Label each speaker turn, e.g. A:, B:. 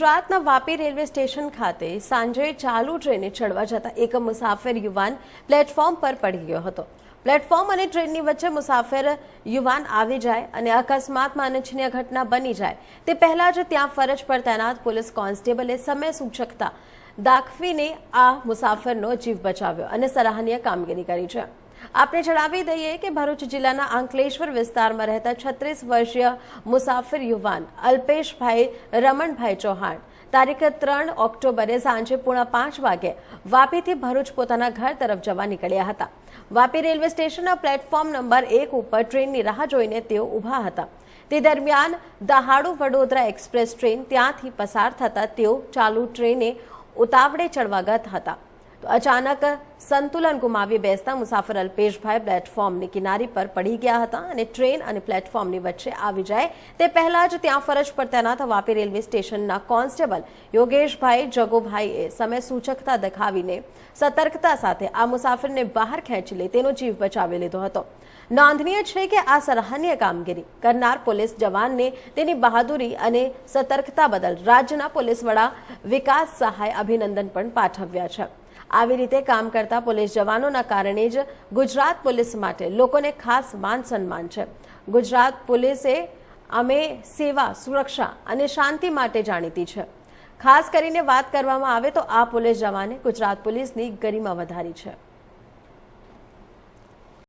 A: ગુજરાતના Vapi railway station ખાતે સાંજે ચાલુ ટ્રેને ચડવા જતા એક મુસાફર યુવાન પ્લેટફોર્મ પર પડી ગયો હતો. પ્લેટફોર્મ અને ટ્રેનની વચ્ચે મુસાફર યુવાન આવી જાય અને અકસ્માતમાં અનિચ્છનીય ઘટના બની જાય. તે પહેલા જ ત્યાં ફરજ પર તૈનાત પોલીસ કોન્સ્ટેબલે સમય સૂચકતા દાખવીને આ મુસાફરનો જીવ બચાવ્યો અને સરાહનીય કામગીરી કરી છે. આપણે જણાવી દઈએ કે ભરૂચ જિલ્લાના અંકલેશ્વર વિસ્તારમાં રહેતા છત્રીસ વર્ષીય મુસાફિર યુવાન અલ્પેશભાઈ રમણભાઈ ચૌહાણ તારીખ ત્રણ ઓક્ટોબરે સાંજે પૂણા પાંચ વાગે વાપીથી ભરૂચ પોતાના ઘર તરફ જવા નીકળ્યા હતા. વાપી રેલવે સ્ટેશનના પ્લેટફોર્મ નંબર એક ઉપર ટ્રેનની રાહ જોઈને તેઓ ઊભા હતા. તે દરમિયાન દહાડુ વડોદરા એક્સપ્રેસ ટ્રેન ત્યાંથી પસાર થતા તેઓ ચાલુ ટ્રેને ઉતાવળે ચડવા ગયા હતા. તો અચાનક સંતુલન ગુમાવી બેસતા મુસાફર અલ્પેશભાઈ પ્લેટફોર્મની કિનારી પર પડી ગયા હતા અને ટ્રેન અને પ્લેટફોર્મની વચ્ચે આવી જાય તે પહેલા જ ત્યાં ફરજ પર તૈનાત વાપી રેલવે સ્ટેશનના કોન્સ્ટેબલ યોગેશભાઈ જગોભાઈએ સમય સૂચકતા દેખાવીને સતર્કતા સાથે આ મુસાફરને બહાર ખેંચી લે તેનો જીવ બચાવી લીધો હતો. નોંધનીય છે કે આ સરાહનીય કામગીરી કરનાર પોલીસ જવાનને તેની બહાદુરી અને સતર્કતા બદલ રાજ્યના પોલીસ વડા વિકાસ સહાય અભિનંદન પણ પાઠવ્યા છે. આવી રીતે કામ કરતા પોલીસ જવાનોના કારણે જ ગુજરાત પોલીસ માટે લોકોને ખાસ માન સન્માન છે. ગુજરાત પોલીસે અમે સેવા, સુરક્ષા અને શાંતિ માટે જાણીતી છે. ખાસ કરીને વાત કરવામાં આવે તો આ પોલીસ જવાને ગુજરાત પોલીસની ગરિમા વધારી છે.